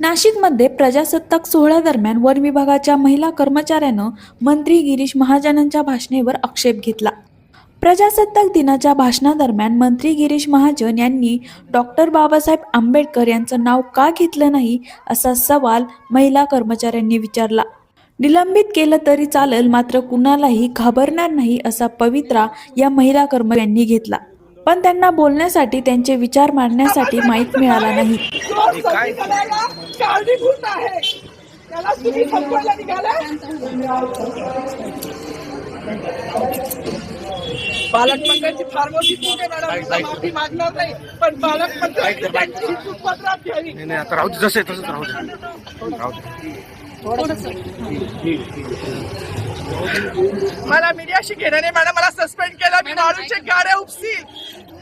नाशिकमध्ये प्रजासत्ताक सोहळ्यादरम्यान वन विभागाच्या महिला कर्मचाऱ्यानं मंत्री गिरीश महाजनांच्या भाषणेवर आक्षेप घेतला. प्रजासत्ताक दिनाच्या भाषणादरम्यान मंत्री गिरीश महाजन यांनी डॉक्टर बाबासाहेब आंबेडकर यांचं नाव का घेतलं नाही असा सवाल महिला कर्मचाऱ्यांनी विचारला. निलंबित केलं तरी चालेल मात्र कुणालाही घाबरणार नाही असा पवित्रा या महिला कर्मचाऱ्यांनी घेतला. पण त्यांना बोलण्यासाठी त्यांचे विचार मांडण्यासाठी माहीत मिळाला नाही. पालकमंत्र्यांची फार मोठी चूक आहे मॅडम. मी माफी मागणार नाही पण पालकमंत्र्यांनी त्यांची चूक पत्रात घ्यावी नाही नाही आता राहू दे जसं आहे तसंच राहू दे. राहू दे. मला मीडियाशी मॅडम. मला सस्पेंड केलं. मी मारूचे गाड्या उपसील.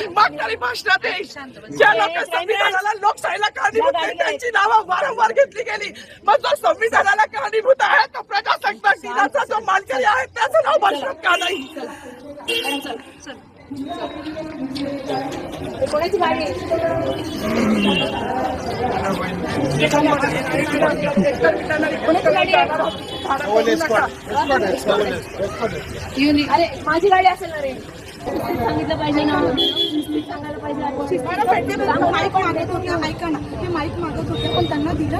भाषणात येईल मग तरी भाषणात येईल ज्या लोक संविधानाला लोकशाहीला कारणीभूत नाही त्यांची नावं वारंवार घेतली गेली. मग जो संविधानाला कारणीभूत आहे तो प्रजासत्ताक दिनाचा जो मानकरी आहे त्याचं नाव भाषणात का नाही? अरे माझी गाडी असेल ना रे. सांगितलं पाहिजे ना. माईक मागत होते ऐका ना. ते माईक मागत होते पण त्यांना दिलं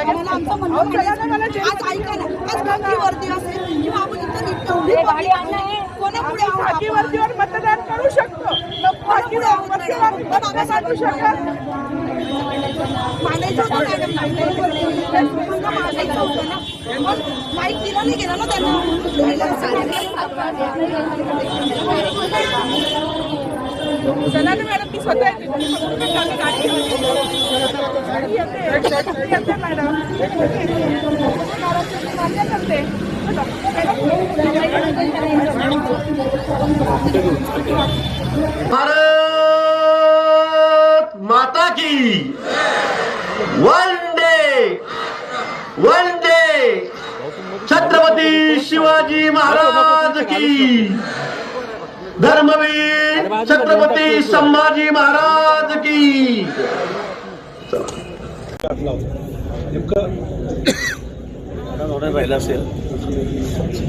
आम्हाला आमचं म्हणणं ना. आज ऐका ना. आज खाकी वर्दी असेल. किंवा आपण इथं निघतो. कोणापुढे मतदान करू शकतो. सांगू मांडायचं होतं माईक दिला नाही गेला ना त्यांना चला ना मॅडम ती स्वतः येते मॅडम करते भारत माता की। वन डे वन शिवाजी महाराज की। धर्मवीर छत्रपती संभाजी महाराज की। ऑर्डर राहिला असेल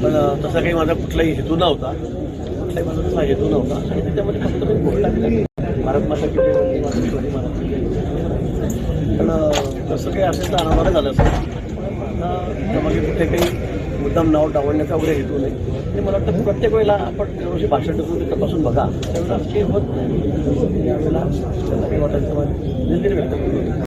पण तसा काही माझा कुठलाही हेतू नव्हता. कुठलाही माझा तसा हेतू नव्हता. आणि त्याच्यामध्ये फक्त मी बोलला भारत माता किती पण तसं काही असेल तर अनावर झालं असेल. पण आता कुठे काही मुद्दाम नाव डावलण्याचा वगैरे हेतू नाही. आणि मला वाटतं प्रत्येक वेळेला आपण दरवर्षी भाषण टाकून ते तपासून बघा. त्यावेळेला असं होत नाही. यावेळेला त्याला काही वाटायचं दिलगिरी व्यक्त करू.